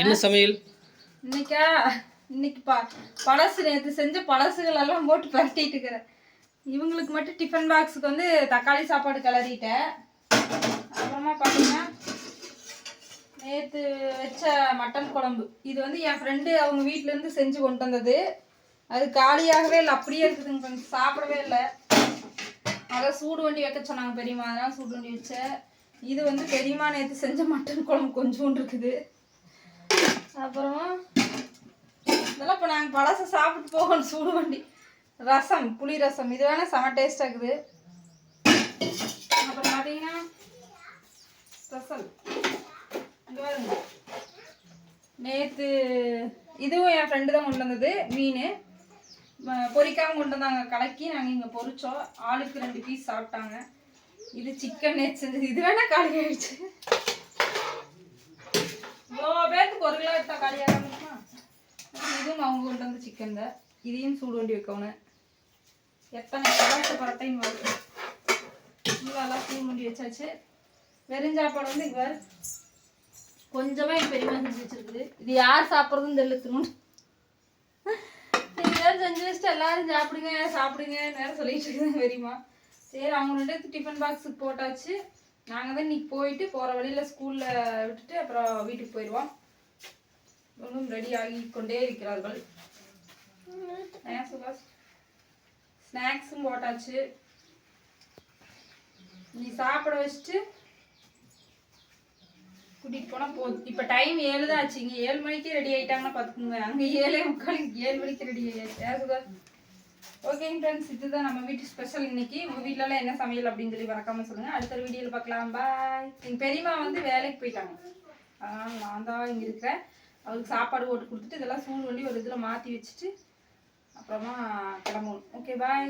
என்ன சமையல்? இன்னைக்கா? இன்னைக்கு ப பழசு நேற்று செஞ்ச பழசுகள் எல்லாம் போட்டு பரட்டிட்டு இருக்கிறேன். இவங்களுக்கு மட்டும் டிஃபன் பாக்ஸுக்கு வந்து தக்காளி சாப்பாடு கிளறிட்டேன். அப்புறமா பார்த்தீங்கன்னா நேற்று வச்ச மட்டன் குழம்பு. இது வந்து என் ஃப்ரெண்டு அவங்க வீட்டிலேருந்து செஞ்சு கொண்டு வந்தது. அது காலியாகவே இல்லை அப்படியே இருக்குதுங்க கொஞ்சம் சாப்பிடவே இல்லை. அதான் சூடு வண்டி வைக்க சொன்னாங்க பெரியம்மா. அதெல்லாம் சூடு வண்டி வச்சேன். இது வந்து பெரியம்மா நேற்று செஞ்ச மட்டன் குழம்பு கொஞ்சோண்டு இருக்குது. அப்புறமா இதெல்லாம் இப்போ நாங்கள் பழசை சாப்பிட்டு போகணும் சூடு வண்டி. ரசம் புளி ரசம் இது வேணால் செம டேஸ்டாக இருக்குது. அப்புறம் பார்த்தீங்கன்னா ஸ்பெஷல். இங்கே பாருங்க. நேற்று இதுவும் என் ஃப்ரெண்டு தான் கொண்டு வந்தது மீன். பொறிக்காமல் கொண்டு வந்தாங்க. கலக்கி நாங்கள் இங்கே பொரிச்சோம். ஆளுக்கு ரெண்டு பீஸ் சாப்பிட்டாங்க. இது சிக்கன் நேற்று செஞ்சது இது வேணால் காலி ஆயிடுச்சு. கிலோ எடுத்தா காலியாக இதுவும் அவங்க கொண்டு வந்து சிக்கன் தான் இதையும் சூடு வண்டி வைக்கணும் எத்தனை பழசு பரட்டையும் வரும் இதெல்லாம் சூடு வண்டி வச்சாச்சு. வெறுஞ்சாப்பாடு வந்து இங்கே கொஞ்சமாக என் பெரியமா செஞ்சு வச்சிருக்குது. இது யார் சாப்பிட்றதுன்னு தெரியல திரும்ப எல்லாரும் செஞ்சு வச்சுட்டு எல்லாரும் சாப்பிடுங்க சாப்பிடுங்க நேரம் சொல்லிட்டு இருக்குது பெரியமா சரி அவங்க ரெண்டு டிஃபன் பாக்ஸுக்கு போட்டாச்சு. நாங்கள் தான் இன்னைக்கு போயிட்டு போகிற வழியில் ஸ்கூலில் விட்டுட்டு அப்புறம் வீட்டுக்கு போயிடுவோம் ஒன்றும் ரெடி ஆகி கொண்டே இருக்கிறார்கள். ஏன் சுபாஷ்? ஸ்நாக்ஸும் போட்டாச்சு. நீ சாப்பிட வச்சுட்டு கூட்டிகிட்டு போனால் போதும். இப்போ டைம் ஏழு தான் ஆச்சு இங்கே ஏழு மணிக்கு ரெடி ஆகிட்டாங்கன்னா பார்த்துக்கோங்க அங்கே ஏழே முக்காலுக்கு ஏழு மணிக்கு ரெடி ஆகிடுச்சு ஏன் ஓகேங்க ஃப்ரெண்ட்ஸ் இதுதான் நம்ம வீட்டு ஸ்பெஷல் இன்னைக்கு. உங்கள் வீட்டிலலாம் என்ன சமையல் அப்படின்னு சொல்லி மறக்காமல் சொல்லுங்கள் அடுத்த வீடியோவில் பார்க்கலாம். பாய் எங்கள் பெரியம்மா வந்து வேலைக்கு போயிட்டாங்க. அதனால் நான் தான் இங்கே இருக்கிறேன். அவருக்கு சாப்பாடு போட்டு கொடுத்துட்டு இதெல்லாம் சூடு பண்ணி ஒரு இதில் மாற்றி வச்சுட்டு அப்புறமா கிளம்பணும் ஓகே பாய்